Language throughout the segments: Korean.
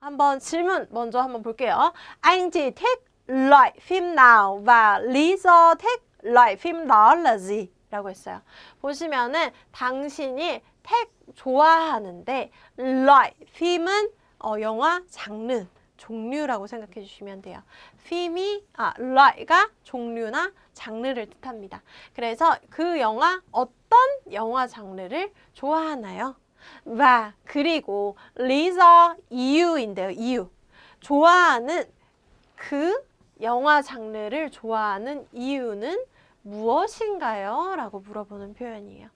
한번 질문 먼저 한번 볼게요. Anh thích loại phim nào và lý do thích loại phim đó là gì? 라고 했어요. 보시면은 당신이 택 좋아하는데 loại phim은 어, 영화 장르 종류라고 생각해 주시면 돼요. phim이 아 loại,가 종류나 장르를 뜻합니다. 그래서 그 영화 어떤 영화 장르를 좋아하나요? Và 그리고 do 이유인데요. 이유. 좋아하는 그 영화 장르를 좋아하는 이유는 무엇인가요? 라고 물어보는 표현이에요.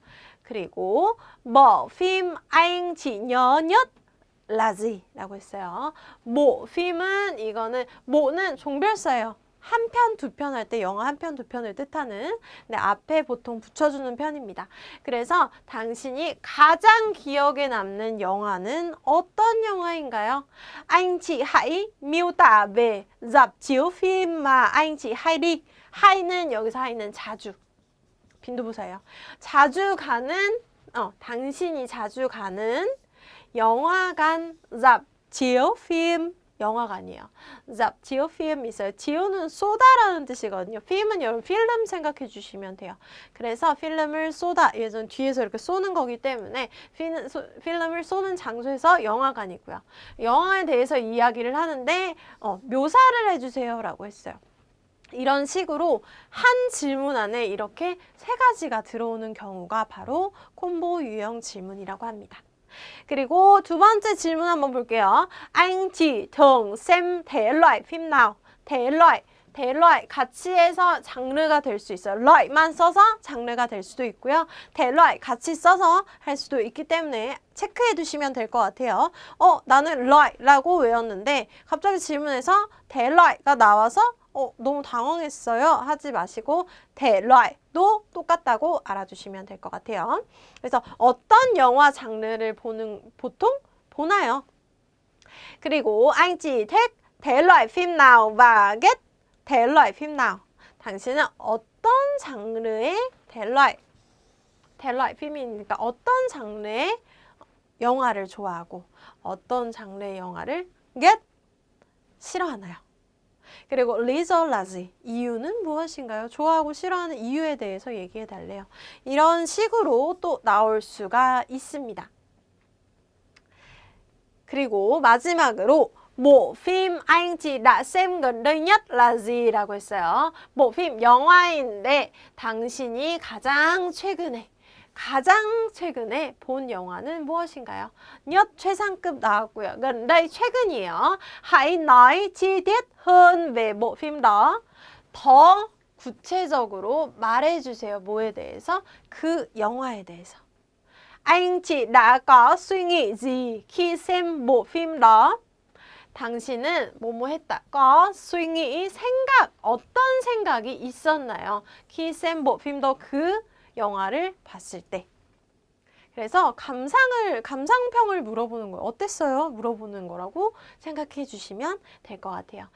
그리고 뭐 phim anh chị nhớ nhất là gì? 라고 했어요. 뭐 phim은 이거는 뭐는 종별사예요. 한 편, 두 편 할 때 영화 한 편, 두 편을 뜻하는 네, 앞에 보통 붙여주는 편입니다. 그래서 당신이 가장 기억에 남는 영화는 어떤 영화인가요? Dạp chiếu phim mà anh chị hay đi. hay는 여기서 hay는 자주. 빈도부사예요. 자주 가는 어, 당신이 자주 가는 영화관 chiếu phim 영화관이에요. dạp chiếu phim 있어요. chiếu 는 쏘다라는 뜻이거든요. film은 여러분 필름 생각해 주시면 돼요. 그래서 필름을 쏘다 예전 뒤에서 이렇게 쏘는 거기 때문에 필름, 소, 필름을 쏘는 장소에서 영화관이고요. 영화에 대해서 이야기를 하는데 어, 묘사를 해주세요라고 했어요. 이런 식으로 한 질문 안에 이렇게 세 가지가 들어오는 경우가 바로 콤보 유형 질문이라고 합니다. 그리고 두 번째 질문 한번 볼게요. Phim nào? thể loại, thể loại 같이 해서 장르가 될 수 있어요. loại,만 써서 장르가 될 수도 있고요. loại 같이 써서 할 수도 있기 때문에 체크해 두시면 될 것 같아요. 어, 나는 loại,라고 외웠는데 갑자기 질문에서 loại,가 나와서 어, 너무 당황했어요. 하지 마시고 대loại 도 똑같다고 알아주시면 될 것 같아요. 그래서 어떤 영화 장르를 보는 보통 보나요? 그리고 loại phim nào và ghét thể loại phim nào? 당신은 어떤 장르의 thể loại phim이니까 어떤 장르의 영화를 좋아하고 어떤 장르의 영화를 ghét 싫어하나요? 그리고 리저라지 이유는 무엇인가요? 좋아하고 싫어하는 이유에 대해서 얘기해 달래요. 이런 식으로 또 나올 수가 있습니다. 그리고 마지막으로 bộ phim anh chị đã xem gần đây nhất là gì? 라고 했어요. bộ phim 영화인데 당신이 가장 최근에 가장 최근에 본 영화는 무엇인가요? nhất 최상급 나왔고요. đây 최근이에요. hãy nói chi tiết hơn về bộ phim đó. 더 구체적으로 말해주세요. 뭐에 대해서? 그 영화에 대해서. Xem bộ phim đó? 당신은 뭐뭐 했다. suy nghĩ 생각 어떤 생각이 있었나요? khi xem bộ phim đó 그 영화를 봤을 때. 그래서 감상을 감상평을 물어보는 거예요. 어땠어요? 물어보는 거라고 생각해 주시면 될 것 같아요.